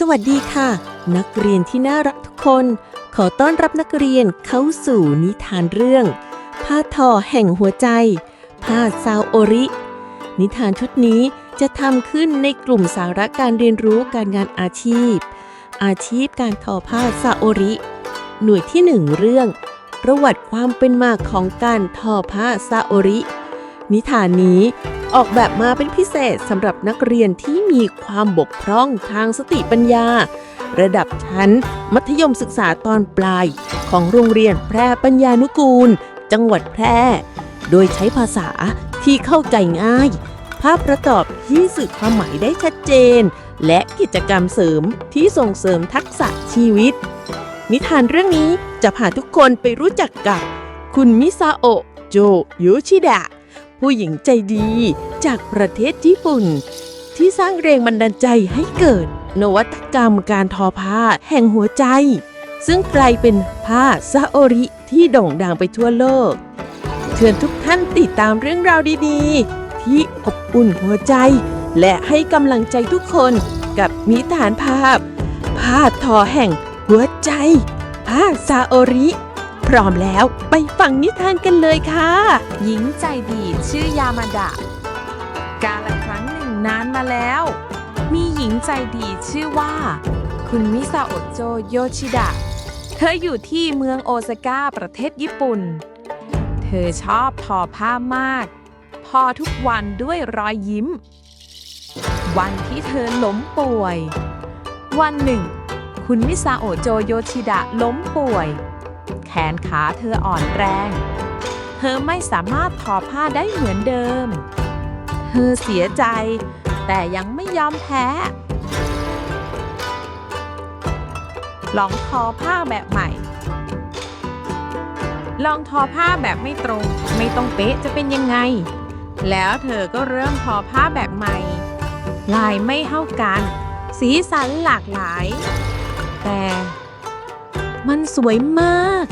สวัสดีค่ะ นักเรียนที่น่ารักทุกคน ขอต้อนรับนักเรียนเข้าสู่นิทานเรื่อง ผ้าทอแห่งหัวใจ ผ้าซาวโอริ นิทานชุดนี้จะทำขึ้นในกลุ่มสาระการเรียนรู้การงานอาชีพ อาชีพการทอผ้าซาโอริ หน่วยที่หนึ่งเรื่อง ประวัติความเป็นมาของการทอผ้าซาโอริ นิทานนี้ออกแบบมาเป็นพิเศษสำหรับนักเรียนที่มีความบกพร่องทางสติปัญญา ระดับชั้น มัธยมศึกษาตอนปลาย ของโรงเรียนแพร่ปัญญานุกูล จังหวัดแพร่ โดยใช้ภาษาที่เข้าใจง่าย ภาพประกอบที่สื่อความหมายได้ชัดเจน และกิจกรรมเสริมที่ส่งเสริมทักษะชีวิต นิทานเรื่องนี้จะพาทุกคนไปรู้จักกับ คุณมิซาโอะโจโยชิดะ ผู้หญิงใจดีจากประเทศญี่ปุ่น ที่สร้างแรงบันดาลใจให้เกิด นวัตกรรมการทอผ้าแห่งหัวใจ ซึ่งกลายเป็นผ้าซาโอริที่โด่งดังไปทั่วโลก เชิญทุกท่านติดตามเรื่องราวดีๆ ที่อบอุ่นหัวใจ และให้กำลังใจทุกคนกับนิทานภาพ ผ้าทอแห่งหัวใจ ผ้าซาโอริ พร้อมแล้วไปฟังนิทานกันเลยค่ะ หญิงใจดีชื่อยามาดะ กาละครั้งหนึ่งนานมาแล้ว มีหญิงใจดีชื่อว่า คุณมิซาโอโจโยชิดะ เธออยู่ที่เมืองโอซาก้าประเทศญี่ปุ่น เธอชอบทอผ้ามาก พอทุกวันด้วยรอยยิ้ม วันที่เธอล้มป่วย วันหนึ่ง คุณมิซาโอโจโยชิดะล้มป่วย แขนขาเธออ่อนแรง เธอไม่สามารถทอผ้าได้เหมือนเดิม เธอเสียใจ แต่ยังไม่ยอมแพ้ ลองทอผ้าแบบใหม่ ลองทอผ้าแบบไม่ตรง ไม่ต้องเป๊ะจะเป็นยังไง แล้วเธอก็เริ่มทอผ้าแบบใหม่ ลายไม่เท่ากัน สีสันหลากหลาย แต่ มันสวยมาก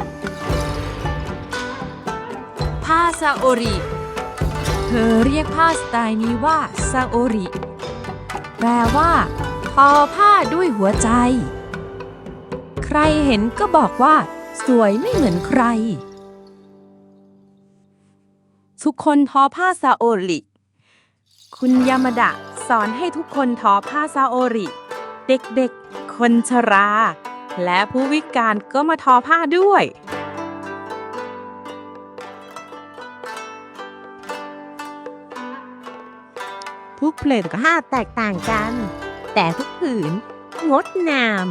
ผ้าซาโอริ เธอเรียกผ้าสไตล์นี้ว่าซาโอริ แปลว่าทอผ้าด้วยหัวใจ ใครเห็นก็บอกว่า สวยไม่เหมือนใคร ทุกคนทอผ้าซาโอริ คุณยามาดะสอนให้ทุกคนทอผ้าซาโอริ เด็กๆ คนชรา และผู้วิการก็มาทอผ้าด้วย ทุกเพลงผ้าแตกต่างกัน แต่ทุกผืน งดงาม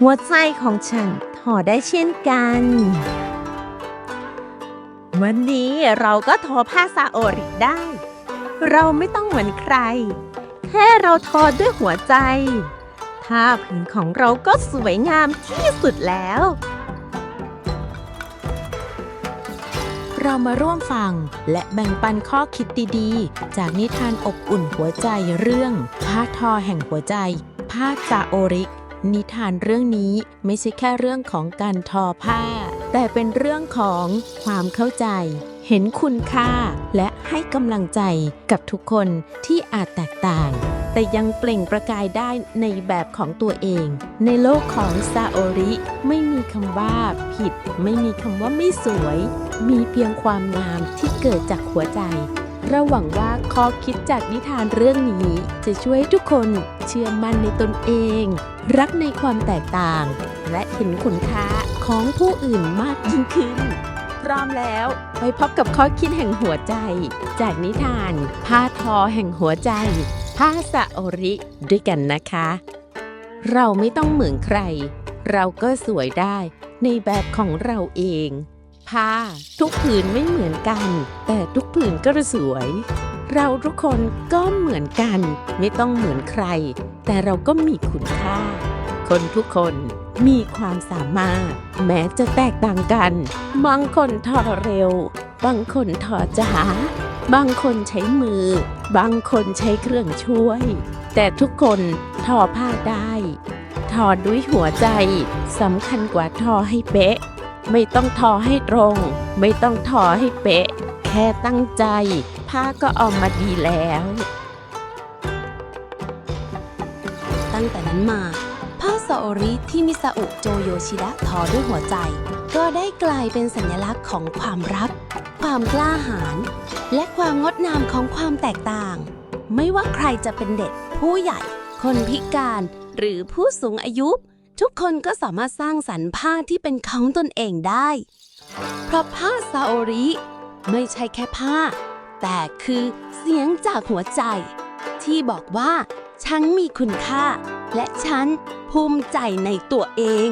หัวใจของฉันถอได้เช่นกัน วันนี้เราก็ทอผ้าซาโอริได้ เราไม่ต้องเหมือนใคร แค่เราทอด้วยหัวใจ ผ้าผืนของเราก็สวยงามที่สุดแล้ว เรามาร่วมฟังและแบ่งปันข้อคิดดีๆ จากนิทานอบอุ่นหัวใจเรื่อง ผ้าทอแห่งหัวใจ ผ้าซาโอริก นิทานเรื่องนี้ไม่ใช่แค่เรื่องของการทอผ้า แต่เป็นเรื่องของความเข้าใจ เห็นคุณค่า และให้กำลังใจกับทุกคนที่อาจแตกต่าง แต่ยังเปล่งประกายได้ในแบบของตัวเอง ในโลกของซาโอริ ไม่มีคำว่าผิด ไม่มีคำว่าไม่สวย มีเพียงความงามที่เกิดจากหัวใจเราหวังว่าข้อคิดจากนิทานเรื่องนี้ จะช่วยให้ทุกคนเชื่อมั่นในตนเอง รักในความแตกต่าง และเห็นคุณค่าของผู้อื่นมากยิ่งขึ้น พร้อมแล้ว ไปพบกับข้อคิดแห่งหัวใจ จากนิทาน ผ้าทอแห่งหัวใจ ผ้าสะโอริ ด้วยกันนะคะ เราไม่ต้องเหมือนใคร เราก็สวยได้ในแบบของเราเอง ผ้าทุกผืนไม่เหมือนกัน แต่ทุกผืนก็สวย เราทุกคนก็เหมือนกัน ไม่ต้องเหมือนใคร แต่เราก็มีคุณค่า คนทุกคน มีความสามารถ แม้จะแตกต่างกัน บางคนทอเร็ว บางคนทอจ้าบางคนใช้มือ บางคนใช้เครื่องช่วย แต่ทุกคนทอผ้าได้ ทอด้วยหัวใจสำคัญกว่าทอให้เป๊ะ ไม่ต้องทอให้ตรง ไม่ต้องทอให้เป๊ะ แค่ตั้งใจ ผ้าก็ออกมาดีแล้ว ตั้งแต่นั้นมาผ้า ซาโอริที่มิซาอุโจโยชิดะทอด้วยหัวใจ ก็ได้กลายเป็นสัญลักษณ์ของความรัก ความกล้าหาญและความงดงามของความแตกต่าง ไม่ว่าใครจะเป็นเด็ก ผู้ใหญ่ คนพิการ หรือผู้สูงอายุ ทุกคนก็สามารถสร้างสรรค์ผ้าที่เป็นของตนเองได้ เพราะผ้าซาโอริไม่ใช่แค่ผ้า แต่คือเสียงจากหัวใจ ที่บอกว่าฉันมีคุณค่า และฉัน ภูมิใจในตัวเอง